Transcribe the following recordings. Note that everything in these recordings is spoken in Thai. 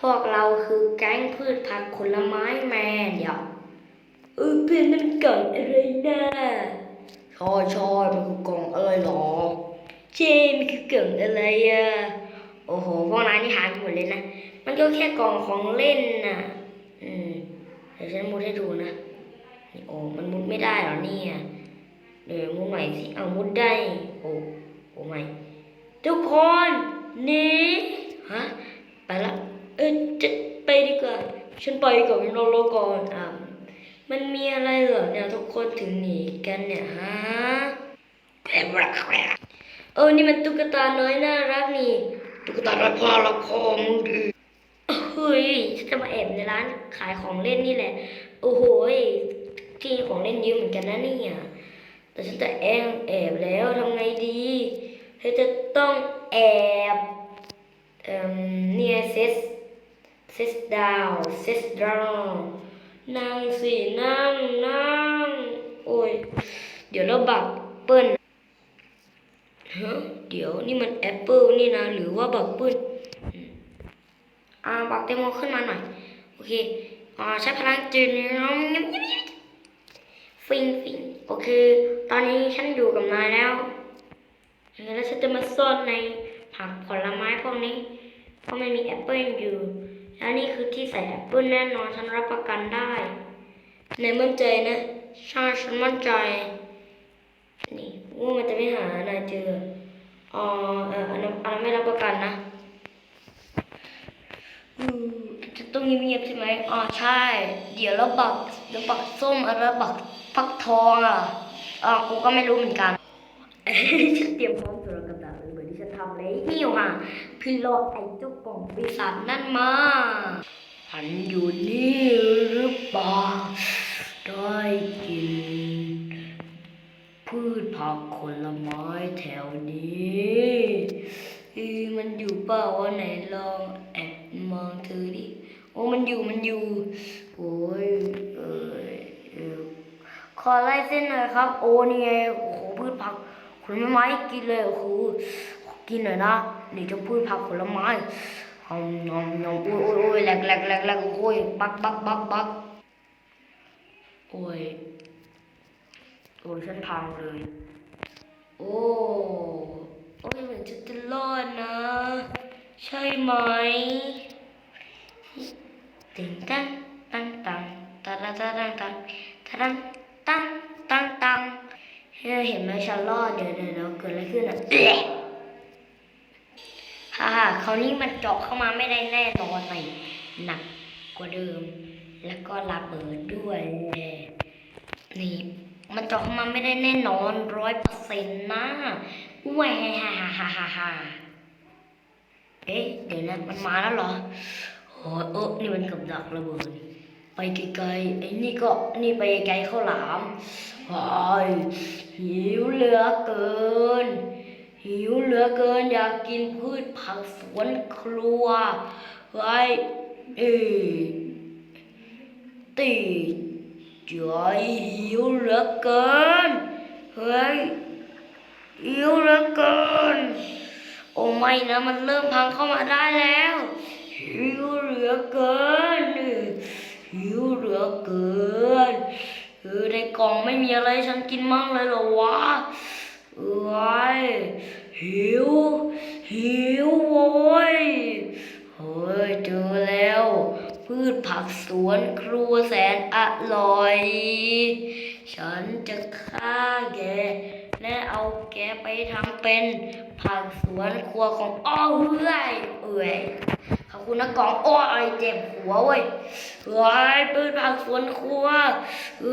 พวกเราคือแก๊งพืชผักผลไม้แมนเดี๋ยวเออเพื่อนนั่นกล่องอะไรนะชอยชอยมันคือกล่องอะไรหรอเจมันคือกล่องอะไรอะโอ้โหพวกนายนี่หายหมดเลยนะ มันก็แค่กล่องของเล่นน่ะ อืมเดี๋ยวฉันมุดให้ดูนะนี่โอ้มันมุดไม่ได้หรอเนี่ยเดี๋ยวมุดใหม่สิเอามุดได้ โอ้โอ้ไม่ทุกคนนี่ฮะ ไปละ เออจะไปดีกว่า ฉันไปก่อนนอนรอก่อนอะมันมีอะไรเหรอเนี่ยทุกคนถึงหนีกันเนี่ยฮะเออนี่มันตุ๊กตาน้อยน่ารักนี่ ตุ๊กตาน้อยพ่อละครมึงดิเฮ้ยฉันจะมาแอบในร้านขายของเล่นนี่แหละ โอ้โหยที่ของเล่นเยอะเหมือนกันนะเนี่ยแต่ฉันจะแอบแอบแล้วทำไงดีเธอจะต้องแอบเอ่มเนี่ยเซส sit down sit down นั่งสินั่งนั่งโอ้ย เดี๋ยวเราบักเปิ้ลฮะเดี๋ยวนี่มันแอปเปิลนี่นะ หรือว่าบักเปิ้ลอ่าบักเตโมขึ้นมาหน่อย โอเคอ่าใช้พลังจืดน้องยิบยิบยิบฟิงฟิงโอเค ตอนนี้ฉันอยู่กับนายแล้ว แล้วฉันจะมาซ่อนในผักผลไม้พวกนี้ เพราะมันมีแอปเปิลอยู่ แล้วนี่คือที่ใส่แอปเปิลแน่นอนฉันรับประกันได้ ในมั่นใจนะใช่ฉันมั่นใจ นี่ว่ามันจะไม่หานายเจออ๋อเอออันนั้นอันนั้นไม่รับประกันนะอืมจะต้องเงียบๆใช่ไหมอ๋อใช่ เดี๋ยวเราบักเดี๋ยวบักส้มอะไรบักฟักทองอะอ่ากูก็ไม่รู้เหมือนกันฉันเตรียมพร้อม นที่ฉันทำเลยนี่ว่ะคือรอไอ้เจ้ากล่องปีศาจนั่นมาฉันอยู่นี่หรือเปล่าได้กิน พืชผักผลไม้แถวนี้เออมันอยู่เปล่าวะไหนลองแอบมองเธอดิโอ้มันอยู่มันอยู่ โอ้ยเออเออขอไล่เส้นหน่อยครับ โอ้นี่ไงโอ้โหพืชผักผลไม้กินเลยโอ้โห กินหน่อยนะนี่จะพืชผักผลไม้หอมหอมหอมโอ้ยโอ้ยโอ้ยแหลกแหลกแหลกแหลกโอ้ยบักบักบักบักโอ้ยโอ้ยฉันพังเลย โอ้โอ้ยเหมือนฉันจะรอดนะ ใช่ไหมติงตังตังตังตังตังตังตังตังตังตังตังตังเห็นไหมฉันรอดเดี๋ยวเดี๋ยวเกิดอะไรขึ้นอะ คราวนี้มันเจาะเข้ามาไม่ได้แน่นอนเลยหนักกว่าเดิม แล้วก็ระเบิดด้วยนี่มันเจาะเข้ามาไม่ได้แน่นอนร้อยเปอร์เซ็นต์นะแหวฮ่าฮ่าฮ่าฮ่าฮ่าเอ๊ะเดี๋ยวนะมันมาแล้วเหรอโอ้เออนี่มันกับดักระเบิดไปไกลๆไอ้นี่ก็นี่ไปไกลข้าวหลามว้ายหิวเหลือเกิน หิวเหลือเกินอยากกินพืชผักสวนครัวไว้เอตีจ๋อยหิวเหลือเกินเฮ้ยหิวเหลือเกิน โอ้ไม่นะมันเริ่มพังเข้ามาได้แล้วหิวเหลือเกินหิวเหลือเกินเออในกล่องไม่มีอะไรฉันกินมั่งเลยเหรอวะ เอ้ยหิว หิวโว้ยเฮ้ยเจอแล้ว พืชผักสวนครัวแสนอร่อย ฉันจะฆ่าแก และเอาแกไปทำเป็นผักสวนครัวของอ้อเอ้ยเอ้ยขอบคุณนะกองอ้อยเจ็บหัวเว้ยเอ้ยพืชผักสวนครัว เอ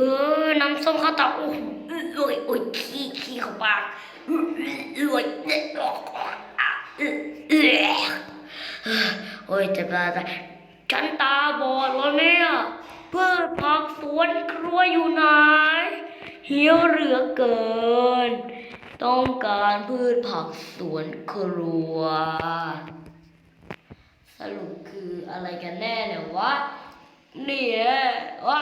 อน้ำส้มข้าวตาโอ้โหเอ้ยโอ้ยขี้ขี้เข้าปากเอ้ยเอ้ยเอ้ยเอ้ยโอ้ ยจ็บตาตาฉันตาบอดแล้วเนี่ยพืชผักสวนครัวอยู่ไหนหิวเหลือเกิน ต้องการพืชผักสวนครัว สรุปคืออะไรกันแน่เนี่ยวะเนี่ยวะ